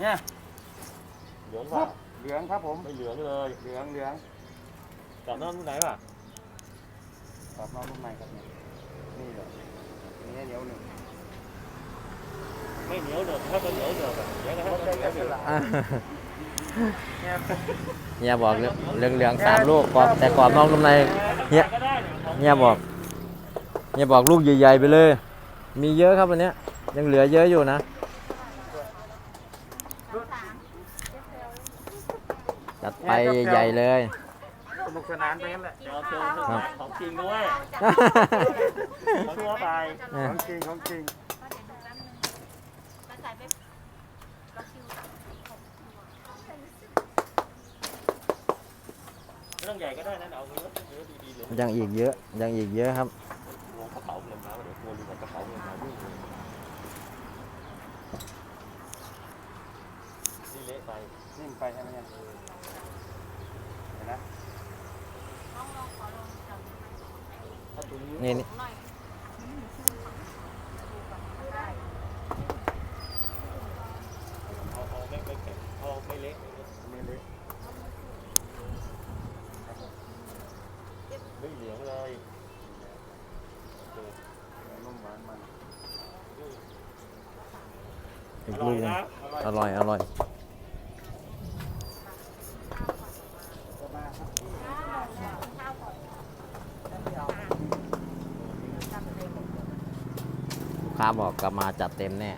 เนี่ยเหลืองป่ะเหลืองครับผมไม่เหลืองเลยเหลืองเหลืองกับน้ำรุ่นไหนป่ะกรอบนอกนุ่มในครับเนี่ยนี่เลยนี่เหนียวหนึ่งไม่เหนียวเดือดถ้าเป็นเหนียวเดือดอะเดี๋ยวนะฮะรสเหนีได้ยวแค่เดือดละอะเนี่ยเฮียบอกเหลืองเหลืองๆสามลูกกรอบแต่กรอบนอกนุ่มในเฮียก็ได้เนี่ยของเฮียบอก เฮียบอกลูกใหญ่ๆไปเลย มีเยอะครับวันเนี้ยยังเหลือเยอะอยู่นะ จัดไปใหญ่ๆเลย สนุกสนานไปงั้นแหละเดี๋ยวเจอเครื่องรางของจริงด้วย ของทั่วไป ของจริงของจริงเรื่องใหญ่ก็ได้นะเอาเนื้อเนื้อดีๆเลยยังอีกเยอะยังอีกเยอะครับลงกระเป๋าเงินมาเดี๋ยวกลัวลืมกระเป๋าเงินมาด้วยนี่เละไปนิ่มไปใช่ไหมเนี่ยเห็นนะถ้าตัวนี้นี่นี่ เอาเอาไม่ไม่แข็งเอาไม่เละ นี่เล็ก ไม่เหลืองเลย นุ่มหวานมัน อีกอร่ลูอยกหนึ่งนะอร่อย อร่อยก็มาครับลูกค้าบอกกลับมาจัดเต็มแน่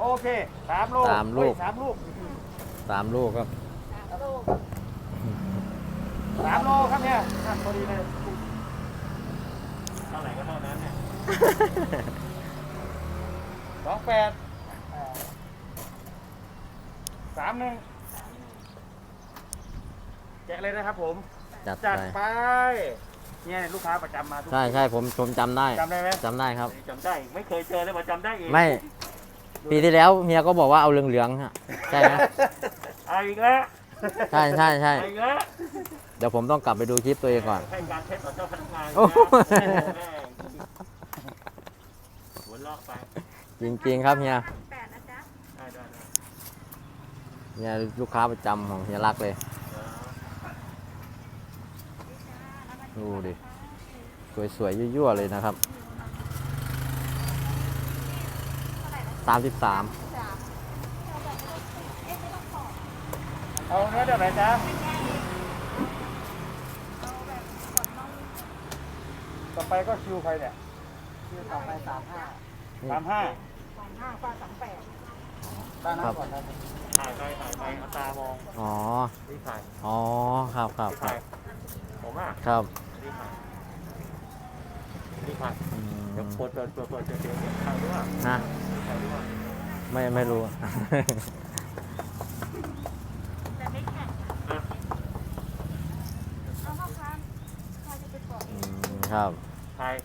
โอเคสามลูกสามลูก เฮ้ยสามลูก สามลูกครับ สามโลครับเนี่ยอะพอดีเลยเท่าไหร่ก็เท่านั้นเนี่ยสองแปดสามหนึ่งแจกเลยนะครับผมจัดจัดไป ไปเนี่ยลูกค้าประจำมาทุกใช่ใช่ผมผมจำได้จำได้ไหมจำได้ครับ จำได้ไม่เคยเจอเลยมาจำได้เองไม่ปีที่แล้วเฮียก็บอกว่าเอาเหลืองๆฮะใช่ไหมเอาอีกแล้วใช่ใช่ใช่เอาอีกแล้วเดี๋ยวผมต้องกลับไปดูคลิปตัวเองก่อน ให้การเท็จต่อเจ้าพนักงานโอ้โห แม่งหัวลอกไปจริงๆครับเฮียได้ได้ได้เฮียลูกค้าประจำของเฮียรักเลยดูดิสวยๆยั่วๆเลยนะครับสามสิบสามเอาเนื้อเดี๋ยวไหนจ๊ะต่ ไปก็คิวใครเนี่ยคิวต่อไปสามห้าสามห้าสามห้าฟ้าสามแปดตาน้ำก่อนนะถ่ายไปถ่ายไปเอาตามองอ๋อ นี่ถ่ายอ๋อ ครับครับนี่ครัถ่าบยผมอะครับนี่ถ่ายนี่ถ่ายอืเดี๋ยวมเปิดเปิดเปิดเปิดเจอเจอเจอถ่ายด้วยฮะถ่ายด้วย ไม่ไม่รู้อืมครับ ถ่าย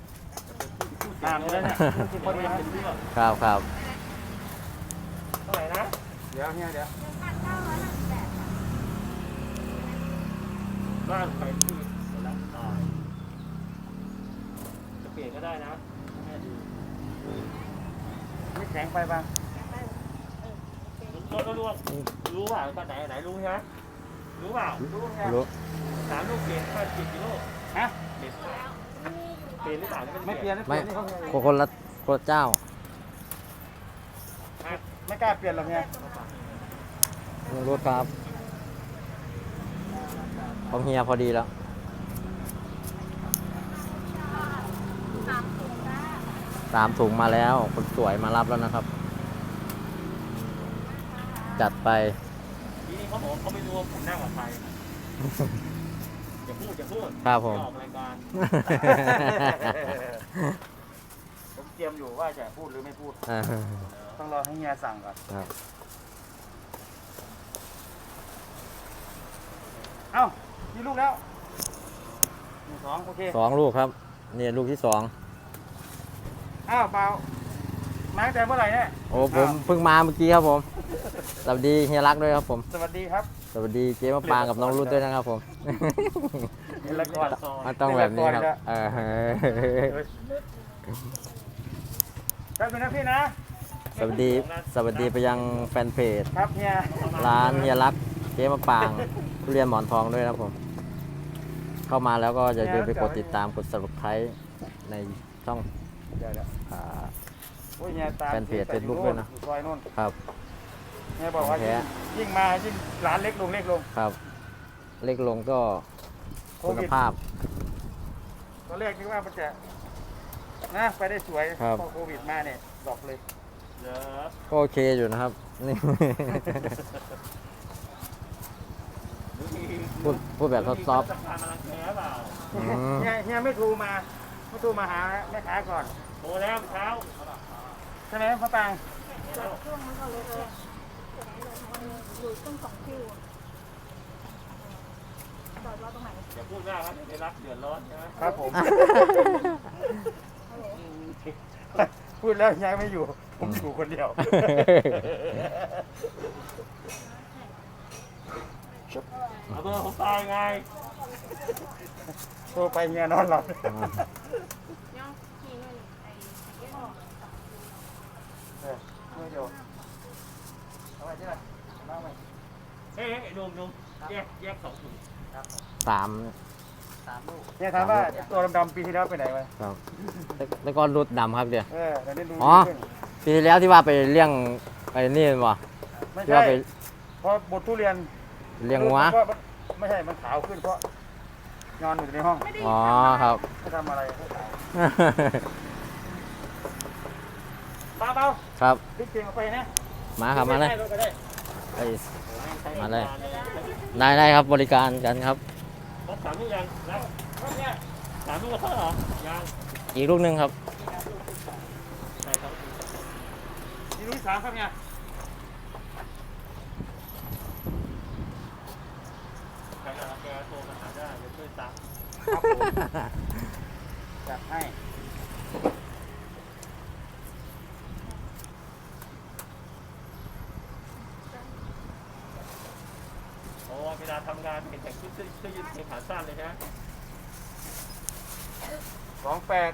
ตามเลยเนี่ยพอดีนะเป็นเรื่องครับครับเท่าไหร่นะ เดี๋ยวเนี่ยเดี๋ยวบ้านไปที่หลังตายจะเปลี่ยนก็ได้นะแม่ดูไม่แข็งไปบ้างรู้รู้รู้เปล่าตอนไหนไหนรู้ใช่ไหมรู้เปล่ารู้ไงรู้สามลูกเปลี่ยนแค่สิบกิโลฮะเปลี่ยนเปลี่ยนหรือเปล่าไม่เปลี่ยนไม่เปไม่ลี่ยนนี่เขาไงคนละคนละเจ้า ไม่กล้าเปลี่ยนหรอกเนี่ยรู้ครับของเฮียพอดีแล้วสามถุงมาแล้ว คนสวยมารับแล้วนะครับ จัดไป ทีนี้เขาบอกเขาไม่รู้ว่าผมนั่งกับใครอย่า พูดอย่าพูดครับผมออกรายการ ผมเตรียมอยู่ว่าจะพูดหรือไม่พูด อ่าต้องรอให้เฮียสั่งก่อน ครับเอ้ามีลูกแล้วหนึ่งสองโอเค สองลูกครับเนี่ยลูกที่สองอ้าวเปล่ามาตั้งแต่เมื่อไหร่เนี่ย โอ้ผมเพิ่งมาเมื่อกี้ครับผมสวัสดีเฮียรักด้วยครับผม สวัสดีครับสวัสดีเจ๊มะปรางกับน้องรุ่นด้วยนะครับผมเห็นแล้วก่อนมันต้องแบบนี้ครับเออแป๊บนึงนะพี่นะ สวัสดีสวัสดีไปยังแฟนเพจครับเฮียร้านเฮียรักเจ๊มะปรางทุเรียนหมอนทองด้วยนะครับผม เข้ามาแล้วก็อย่าลืมไปกดติดตามกด subscribe ในช่องเดี๋ยวเดี๋ยวอ่าโอ้ยเฮียตามแฟนเพจ Facebook ด้วยนะอยู่ซอยนู่นครับ เฮียบอกว่าของแท้ยิ่งมายิ่งร้านเล็กลงเล็กลงครับ เล็กลงก็โคคุณวิดภาพ ตอนแรกนึกว่ามันจะนะไปได้สวยครับ พอโควิดมาเนี่ยดอกเลยเดี๋ยวก็โอเคอยู่นะครับนี่ พูดพูดแบบซอฟต์จะพามาลังแคเปล่าๆอืม เฮียเฮียไม่โทรมาไม่โทรมาหาแม่ค้าก่อน โทรแล้วเช้าใช่ไหมพ่อปาง อยู่ต้องสองคิวจอดรอตรงไหนอย่าพูดมากครับเดี๋ยวได้รับเดือดร้อนใช่ไหมครับผมพูดแล้วย้ายไม่อยู่ ผมอยู่คนเดียว เอาเบอร์ผมตายไง โทรไปเฮียนอนหลับ ยังมีเงินไอ้ไอ้พ่อ เออไม่เดียวเอาไว้ที่ไหนเอาไว้ เฮ้ยเฮ้ยไอ้หนุ่มนุ่มแยกแยกสองถุงสาม สามลูกเนี่ยถามว่าตัวดำๆปีที่แล้วไปไหนวะครับแล้วแล้วก็รุดดำครับเดี๋ยว เออเดี๋ยวนี้ดูอ๋อ ขึ้นปีที่แล้วที่ว่าไปเลี้ยงไปนี่วะไม่ที่ใช่ว่าไปเพราะบททุเรียนเลี้ยงวัวพราะมันไม่ใช่มันขาวขึ้นเพราะนอนอยู่ในห้องอ๋อครับ ไม่ทำอะไรให้ขาวเบาเบาครับ พลิกเกงออกไปนะมาครับมาเลยไได้ก็ได้ไอ้ มาเลยได้ได้ครับบริการกันครับครบสามลูกยังแล้วครับเนี่ยสามลูกแล้วเหรอยังอีกลูกหนึ่งครับใช่ครับมีลูกที่สามครับเนี่ยใครจะแกโทรมาหาได้เดี๋ยวช่วยตามครับผมจัดให้ โอ้ เวลาทำงานเห็นแต่งชุดเสื้อเสื้อยืดเกงขาสั้นเลยนะสองแปด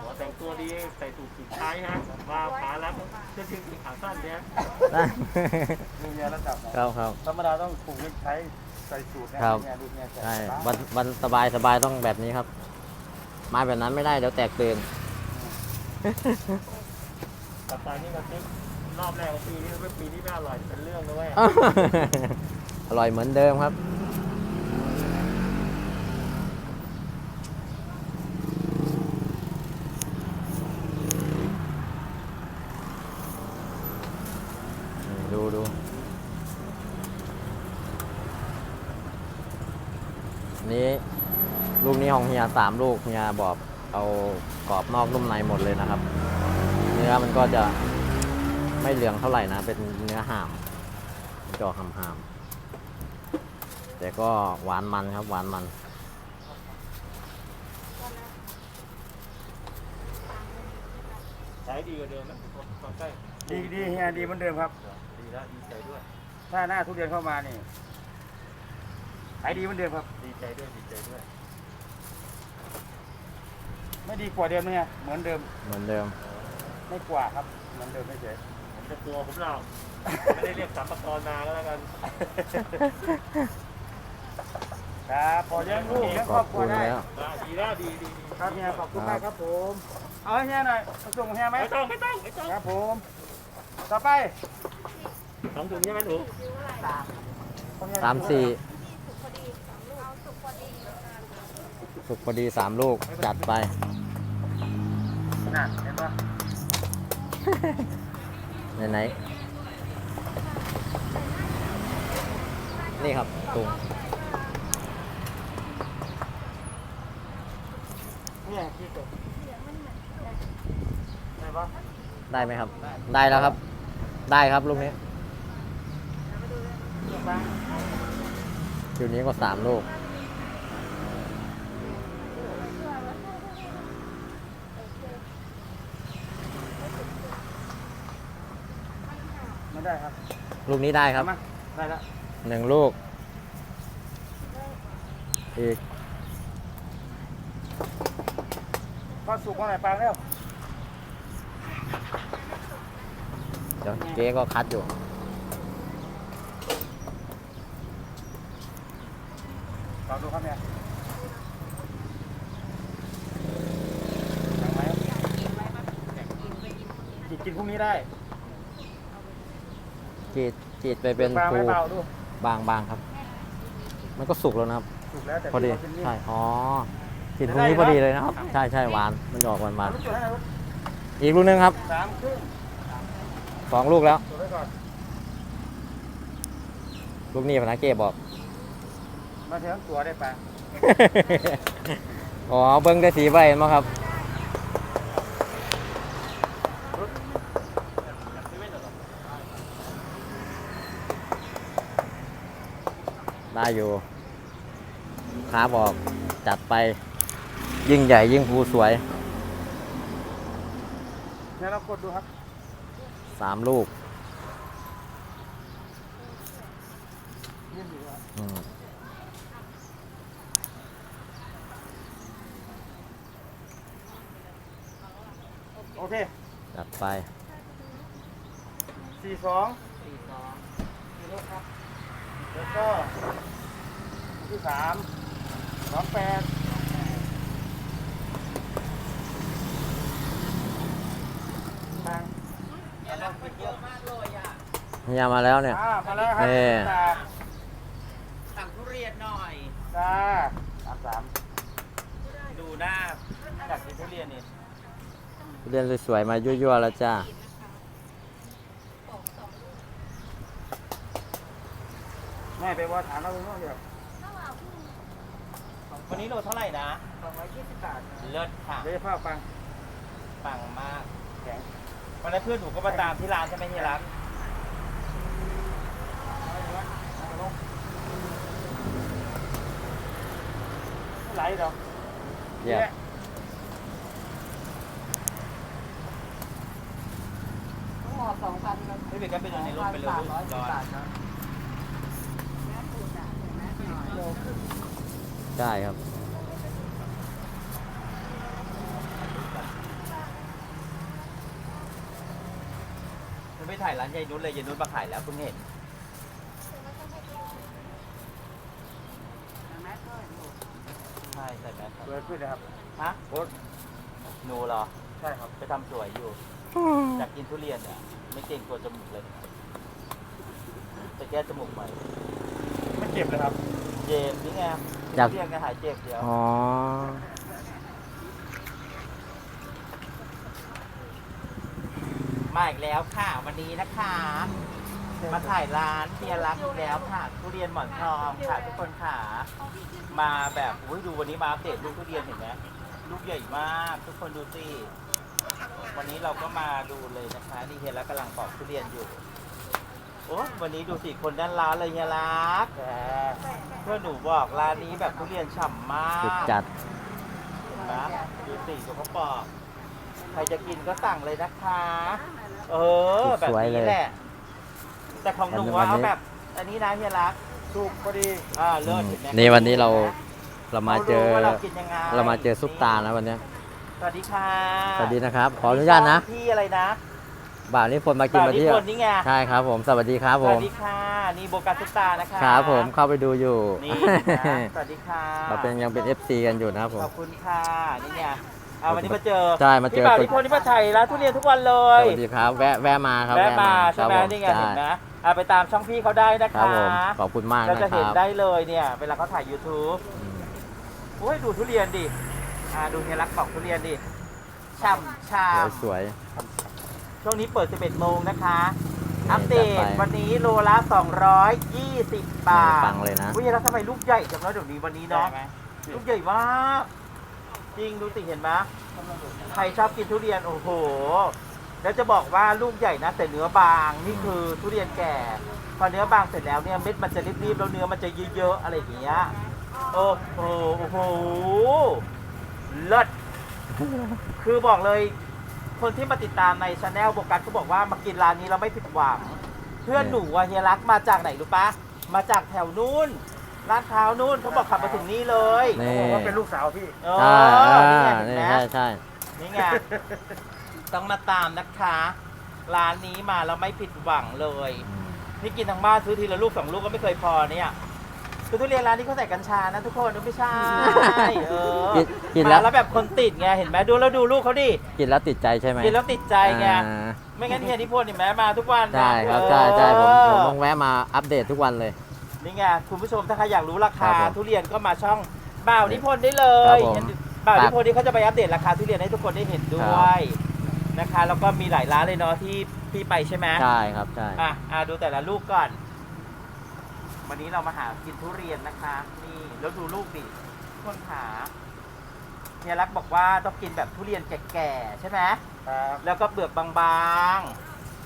หัวแต่งตัวดีใส่สูทสีท้ายฮะมาขาลับเสื้อยืดเกงขาสั้นเนี่ยดูเนี่ยระดับไหนครับครับธรรมดาต้องผูกเล็กไทยใส่สูทนะครับเนี่ยดูเนี่ยใส่ใช่บ้างวันวันสบายสบายต้องแบบนี้ครับ มาแบบนั้นไม่ได้เดี๋ยวแตกตื่นกับตอนนี้มัน รอบแรกของปีนี้เป็นปีที่ไม่อร่อยเป็นเรื่องนะเว้ยอร่อยเหมือนเดิมครับ ดูดูนี่ลูกนี้ของเฮียสามลูกเฮียบอกเอากรอบนอกนุ่มในหมดเลยนะครับ เนื้อมันก็จะ ไม่เหลืองเท่าไหร่นะ เป็นเนื้อห่ามมันจะออกห่ามห่ามๆแต่ก็หวานมันครับ หวานมัน ใช้ดีกว่าเดิมนะตอนใกล้ดีดีเฮียดีเหมือนเดิมครับ ดีแล้วดีใจด้วย ถ้าหน้าทุเรียนเข้ามานี่ขายดีเหมือนเดิมครับ ดีใจด้วยดีใจด้วย ไม่ดีกว่าเดิมเนี่ยเหมือนเดิม เหมือนเดิม ไม่กว่าครับ เหมือนเดิมไม่เฉยผม จะกลัวผมเราไม่ได้เรียกสัมปทานมาก็แล้วกัน ครับพอเลี้ยงลูกเลี้ยงขครออบบครัคุวณได้แล้วอ่าดีแล้วดีดีดีครับเฮียขอบคุณมากครับผม เอาให้เฮียหน่อยเอาส่งเฮียไหมไม่ต้องไม่ต้องไม่ต้องครับผม ต่อไปสองถุงใช่ไหมหนูของเฮียสามสี่เอาสุกพอดีสุกพอดีสามลูกจัดไป น่ะเห็นปะ ไหนไหนนี่ครับตุงได้ไหมครับ ได้แล้วครับ ได้ครับลูกนี้เห็นปะคิวนี้ก็สามลูก ได้ครับลูกนี้ได้ครับมาได้แล้วหนึ่งลูก อีกก็สุกมาไหนอยปลาแล้วเดี๋ยวเจ๊ก็คัดอยู่ลองดูครับเนี่ยสั่งไหมกินกินพรุ่งนี้ได้ จีดจีดไปเป็นปลาปูไม่เบาดูบางบางครับ มันก็สุกแล้วนะครับสุกแล้วแต่พอดี ที่เรากินนี่ใช่ อ๋อกินพวกนี้พอดีเลยนะครับ ใช่ใช่หวาน มันจะออกหวานหวานเอาลูกจุดให้หน่อยลูกๆอีกลูกนึงครับสามครึ่งสองลูกแล้ว จุดไว้ก่อนลูกนี้พนักเก้บอก มาเทียมตัวได้ปลาอ๋อ เบิ้งได้สีใบมั้งครับ ได้อยู่ค้าบอกจัดไปยิ่งใหญ่ยิ่งภูสวยเนี่ยเรากดดูครับสามลูกนี่ดีครับอืมโอเคจัดไปสี่สองสี่สองสี่ลูกครับ แล้วก็ที่สามสองแปดทางเฮียมาแล้วเนี่ย อ่ามาแล้วครันี่ จ้าสั่งทุเรียนหน่อย จ้าสามสามดูหน้าอยากกินทุเรียนนี่เรียนสวยๆมายั่วๆแล้วจ้า แม่ไปว่าถามเราเรื่องเดียววันนี้โลเท่าไหร่นะสองร้อยยี่สิบบาทเลิศค่ะเดี๋ยวจะพาปังปังมากแข็งวันนั้นเพื่อนหนูก็มาตามที่ร้านใช่ไหมที่รักไหลดอกเยี่ยมหม้อสองพันแล้วไม่เป็นก็ไปดูในรถ ไปเลยร้อนได้ครับจะไม่ถ่ายร้านยายนุชเลยยายนุชมาขายแล้วเพิ่งเห็นใช่ใส่แมสครับเปิดขึ้นเลยครับฮะโอ๊ตหนูเหรอ ใช่ครับ ไปทำสวยอยู่อยากกินทุเรียนเนี่ย ไม่เก่งตัวจมูกเลย จะแก้จมูกใหม่ไม่เก็บเลยครับ เจ็บนี่ไง อยากเรียกไงหายเจ็บเดียวอ๋อ มาอีกแล้วค่ะ วันนี้นะคะ มาถ่ายร้านเทียรักอีกแล้วค่ะทุเรียนหมอนทองค่ะทุกคนค่ะ มาแบบอุ้ยดูวันนี้มาอัปเดตลูกทุเรียนเห็นไหมลูกใหญ่มากทุกคนดูสิวันนี้เราก็มาดูเลยนะคะนี่เฮียรักกำลังปอกทุเรียนอยู่ โอ้วันนี้ดูสิคนด้านร้านเลยเฮียรักแต่เพื่อนหนูบอกร้านนี้แบบทุเรียนฉ่ำมากสุดจัดเห็นไหมดูสิดูเขาปอกใครจะกินก็สั่งเลยนะคะ เออ แบบสวยเลนี้ยแหละ แต่ของหนูวัอะนนี้เอาแบบ อันนี้นะเฮียรักสุกพอดีอ่าอืเลิศมเห็นไหมนี่วันนี้เราเรามาเจอดูว่เรากินยังไงเรามาเจอซุปตานะวันเนี้ยสวัสดีค่ะ สวัสดีนะครับ ขออนุญาตนะ พี่อะไรนะ บ่าวนิพนธ์มากินมาเที่ยวบ่วนิพนธ์นี่ไง ใช่ครับผมสวัสดีครับสผวัม สดีค่ะ นี่โบกัสซุปตานะคะครับผมเข้าไปดูอยู่นี่นะสวัสดีค่ะเราเป็นยังเป็น FC กันอยู่นะครับผม ขอบคุณค่ะนี่ไงเอาวันนี้มาเจอใช่มาเจอ พี่บ่าวนิพนธ์นี่มาถ่ายร้านทุเรียนทุกวันเลสยวัสดีครับ แวะแวะมาครับแวะมาคใช่รับไหมผมนี่ไงใช่เห็นไหมเอาไปตามช่องพี่เขาได้นะครัคะบผมขอบคุณมากเรานะจะคเห็นรับได้เลยเนี่ยเวลาเขาถ่าย YouTube อืมโอ้ยดูทุเรียนดิอ่าดูเฮียรักบอกทุเรียนดิช่ำช่สวยำ ช่วงนี้เปิด 11 โมงนะคะนี่อัปเดจัตดไปวันนี้โลละ220 บาทปังเลยนะอุ้ยแล้วทำไมลูกใหญ่จังเลยเดี๋ยวนี้วันนี้เนาะลูกใหญ่มากจริงดูสิเห็นไหมใครชอบกินทุเรียนโอ้โห แล้วจะบอกว่าลูกใหญ่นะ แต่เนื้อบางนี่คือทุเรียนแก่ พอเนื้อบางเสร็จแล้วเนี่ยเม็ดมันจะรีบๆแล้วเนื้อมันจะเยอะๆอะไรอย่างเงี้ยโอ้โหโอ้โหเลิศคือบอกเลย คนที่มาติดตามในชาแนลโบกัสก็บอกว่ามากินร้านนี้เราไม่ผิดหวังเพื่อนหนูอะเฮียรักมาจากไหนรู้ปะมาจากแถวนู้นลาดพร้าวนู้นเขาบอกขับมาถึงนี่เลยนี่ ผมว่าเป็นลูกสาวพี่ เอใช่ออ่านี่ไงเห็นนี่ไหม ใช่ใช่ นี่ไง ต้องมาตามนะคะ ร้านนี้มาแล้วไม่ผิดหวังเลยอืมนี่กินทั้งบ้านซื้อทีละลูกสองลูกก็ไม่เคยพอเนี่ย คือทุเรียนร้านนี้เขาใส่กัญชานะทุกคนไม่ใช่เออกินกินมาแล้วแล้วแบบคนติดไงเห็นไหมดูแล้วดูลูกเขาดิกินแล้วติดใจใช่ไหมกินแล้วติดใจไงอ่าไม่งั้นเฮียนิพนธ์เห็นไหมมาทุกวันนะใช่ครับเออใช่ใช่ผมผมต้องแวะมาอัปเดตทุกวันเลย นี่ไงคุณผู้ชมถ้าใครอยากรู้ราคา ครับผมทุเรียนก็มาช่องบ่าวนิพนธ์ได้เลยครับผมเห็นบ่าวนิพนธ์นี่เขาจะไปอัปเดตราคาทุเรียนให้ทุกคนได้เห็นด้วยนะคะ แล้วก็มีหลายร้านเลยเนาะที่พี่ไปใช่ไหม ใช่ครับใช่ อะอะดูแต่ละลูกก่อน วันนี้เรามาหากินทุเรียนนะคะ นี่แล้วดูลูกดิทุกคนขาเฮียรักบอกว่าต้องกินแบบทุเรียนแก่ๆใช่ไหมครับแล้วก็เปลือกบาง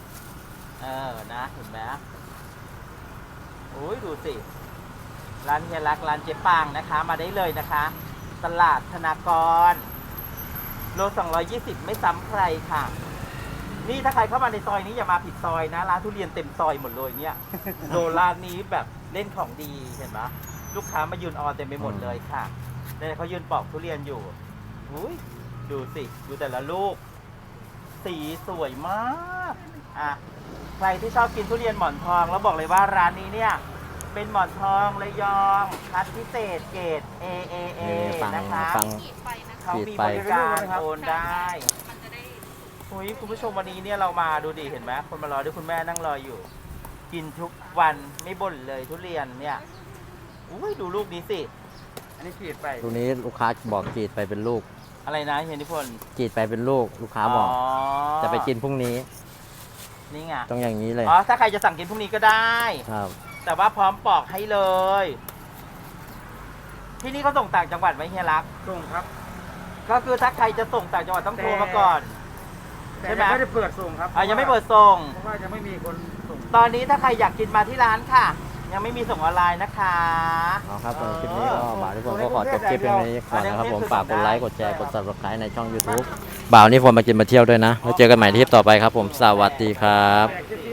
ๆ เออนะเห็นไหมโอ้ยดูสิ ร้านเฮียรักร้านเจ๊ปางนะคะ มาได้เลยนะคะ ตลาดธนากร โล 220 ไม่ซ้ำใครค่ะ นี่ถ้าใครเข้ามาในซอยนี้อย่ามาผิดซอยนะ ร้านทุเรียนเต็มซอยหมดเลยเนี่ย โลร้านนี้แบบ เล่นของดีเห็นไหมลูกค้ามายืนออเต็มไปหมดเลยค่ะเนี่ยเขายืนปอกทุเรียนอยู่อุ้ยดูสิดูแต่ละลูก สีสวยมากอะใครที่ชอบกินทุเรียนหมอนทอง แล้วบอกเลยว่าร้านนี้เนี่ย เป็นหมอนทองระยองคัดพิเศษเกรด A A A นี่ฟังนะคะฟัง ขีดไปนะคะ เขามีขีดไปบริการโอนได้ มันจะได้ หุยคุณผู้ชมวันนี้เนี่ยเรามาดูดิเห็นไหมคนมารอด้วยคุณแม่นั่งรออยู่ กินทุกวันไม่บ่นเลยทุเรียนเนี่ยอุ้ยดูลูกนี้สิ อันนี้ขีดไปลูกนี้ลูกค้าบอกจีดไปเป็นลูก อะไรนะเฮียนิพนธ์จีดไปเป็นลูกลูกค้าบอก จะไปกินพรุ่งนี้นี่ไง ต้องอย่างนี้เลยอ๋อ ถ้าใครจะสั่งกินพรุ่งนี้ก็ได้ ครับ แต่ว่าพร้อมปอกให้เลย ที่นี่เขาส่งต่างจังหวัดไหมเฮียรัก ส่งครับ ก็คือถ้าใครจะส่งต่างจังหวัดต้องโทรมาก่อน แต่ใช่ไหม ยังไม่ได้เปิดส่งครับอะยังไม่เปิดส่ง เพราะว่ายังไม่มีคนส่ง ตอนนี้ถ้าใครอยากกินมาที่ร้านค่ะ ยังไม่มีส่งออนไลน์นะคะเอาครับสำหรับคลิปนี้ก็บ่าวนิพนธ์ก็ขอจบคลิปเพียงนี้ก่อนนะครับผมฝากกดไลค์กดแชร์กด subscribe ในช่อง YouTube บ่าวนิพนธ์มากินมาเที่ยวด้วยนะ แล้วเจอกันใหม่ที่คลิปต่อไปครับผมสวัสดีครับแต่